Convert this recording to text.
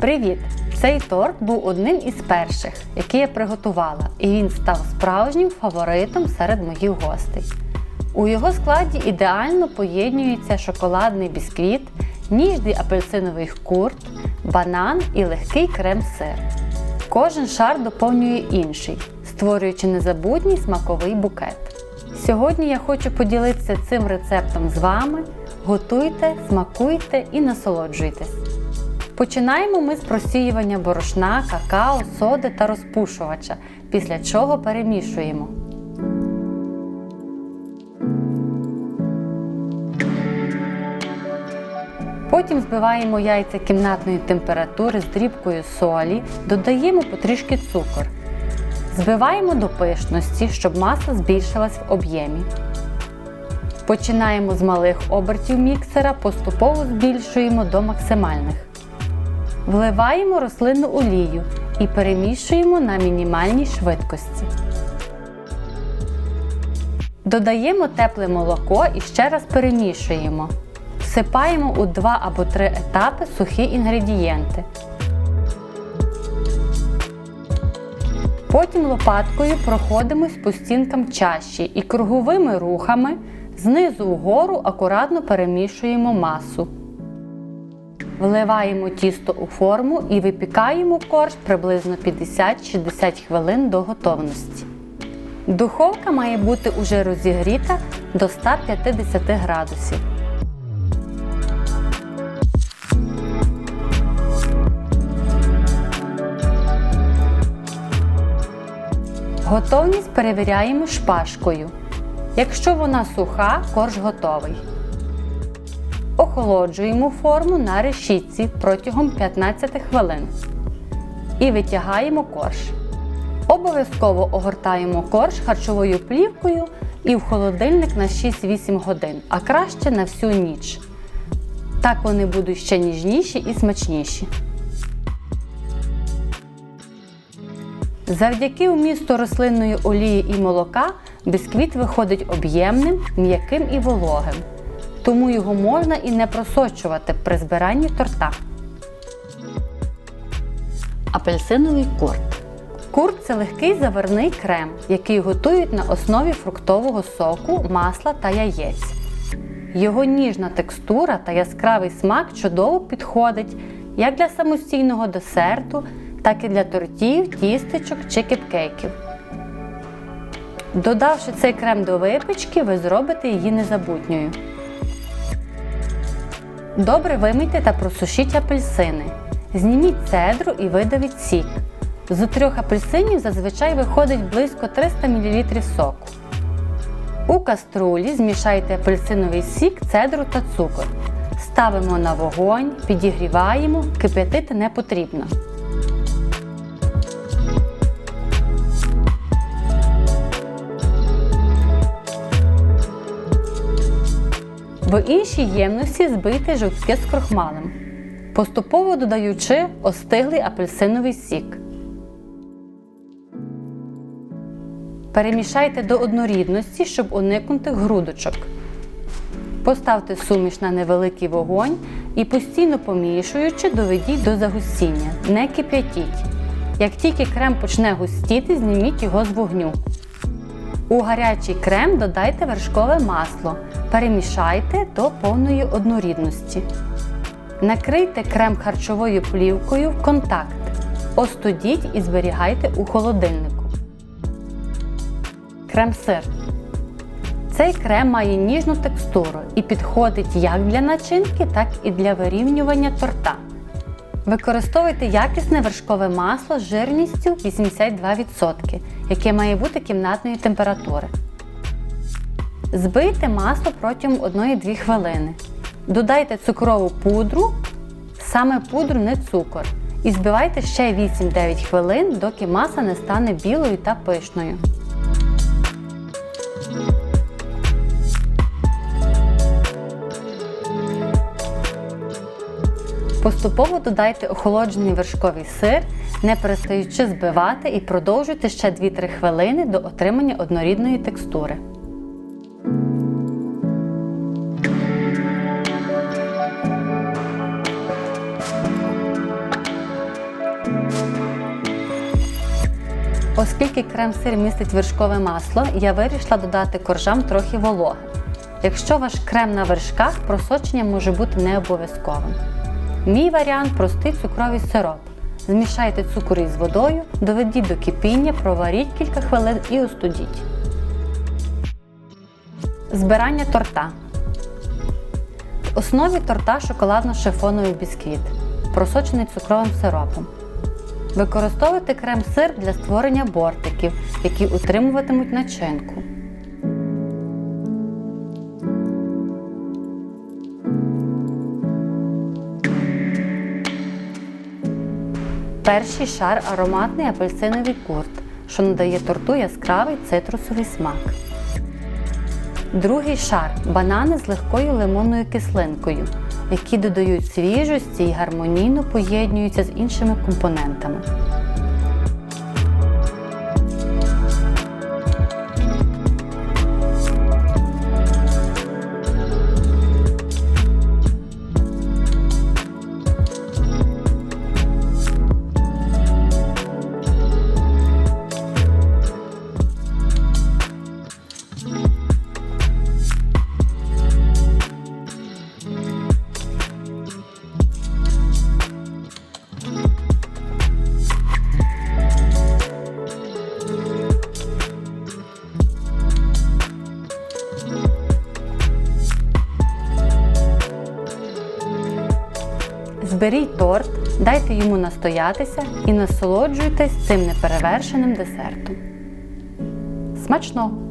Привіт! Цей торт був одним із перших, який я приготувала, і він став справжнім фаворитом серед моїх гостей. У його складі ідеально поєднюється шоколадний бісквіт, ніжний апельсиновий курт, банан і легкий крем-сир. Кожен шар доповнює інший, створюючи незабутній смаковий букет. Сьогодні я хочу поділитися цим рецептом з вами. Готуйте, смакуйте і насолоджуйтесь. Починаємо ми з просіювання борошна, какао, соди та розпушувача, після чого перемішуємо. Потім збиваємо яйця кімнатної температури з дрібкою солі, додаємо потрішки цукор. Збиваємо до пишності, щоб маса збільшилась в об'ємі. Починаємо з малих обертів міксера, поступово збільшуємо до максимальних. Вливаємо рослинну олію і перемішуємо на мінімальній швидкості. Додаємо тепле молоко і ще раз перемішуємо. Всипаємо у 2 або 3 етапи сухі інгредієнти. Потім лопаткою проходимось по стінкам чаші і круговими рухами знизу вгору акуратно перемішуємо масу. Вливаємо тісто у форму і випікаємо корж приблизно 50-60 хвилин до готовності. Духовка має бути уже розігріта до 150 градусів. Готовність перевіряємо шпажкою. Якщо вона суха, корж готовий. Охолоджуємо форму на решітці протягом 15 хвилин. І витягаємо корж. Обов'язково огортаємо корж харчовою плівкою і в холодильник на 6-8 годин, а краще на всю ніч. Так вони будуть ще ніжніші і смачніші. Завдяки вмісту рослинної олії і молока бісквіт виходить об'ємним, м'яким і вологим. Тому його можна і не просочувати при збиранні торта. Апельсиновий курт. Курт це легкий заварний крем, який готують на основі фруктового соку, масла та яєць. Його ніжна текстура та яскравий смак чудово підходить як для самостійного десерту, так і для тортів, тістечок чи кепкейків. Додавши цей крем до випічки, ви зробите її незабутньою. Добре вимийте та просушіть апельсини. Зніміть цедру і видавіть сік. З трьох апельсинів зазвичай виходить близько 300 мл соку. У каструлі змішайте апельсиновий сік, цедру та цукор. Ставимо на вогонь, підігріваємо, кип'ятити не потрібно. В іншій ємності збийте жовтки з крохмалем, поступово додаючи остиглий апельсиновий сік. Перемішайте до однорідності, щоб уникнути грудочок. Поставте суміш на невеликий вогонь і постійно помішуючи, доведіть до загустіння. Не кип'ятіть. Як тільки крем почне густіти, зніміть його з вогню. У гарячий крем додайте вершкове масло. Перемішайте до повної однорідності. Накрийте крем харчовою плівкою в контакт. Остудіть і зберігайте у холодильнику. Крем-сир. Цей крем має ніжну текстуру і підходить як для начинки, так і для вирівнювання торта. Використовуйте якісне вершкове масло з жирністю 82%, яке має бути кімнатної температури. Збийте масло протягом 1-2 хвилини. Додайте цукрову пудру, саме пудру, не цукор. І збивайте ще 8-9 хвилин, доки маса не стане білою та пишною. Поступово додайте охолоджений вершковий сир, не перестаючи збивати і продовжуйте ще 2-3 хвилини до отримання однорідної текстури. Оскільки крем-сир містить вершкове масло, я вирішила додати коржам трохи вологи. Якщо ваш крем на вершках, просочення може бути не обов'язковим. Мій варіант простий цукровий сироп. Змішайте цукор із водою, доведіть до кипіння, проваріть кілька хвилин і остудіть. Збирання торта. В основі торта шоколадно-шифоновий бісквіт, просочений цукровим сиропом. Використовуйте крем-сир для створення бортиків, які утримуватимуть начинку. Перший шар ароматний апельсиновий курт, що надає торту яскравий цитрусовий смак. Другий шар банани з легкою лимонною кислинкою, які додають свіжості і гармонійно поєднуються з іншими компонентами. Зберіть торт, дайте йому настоятися і насолоджуйтесь цим неперевершеним десертом. Смачного!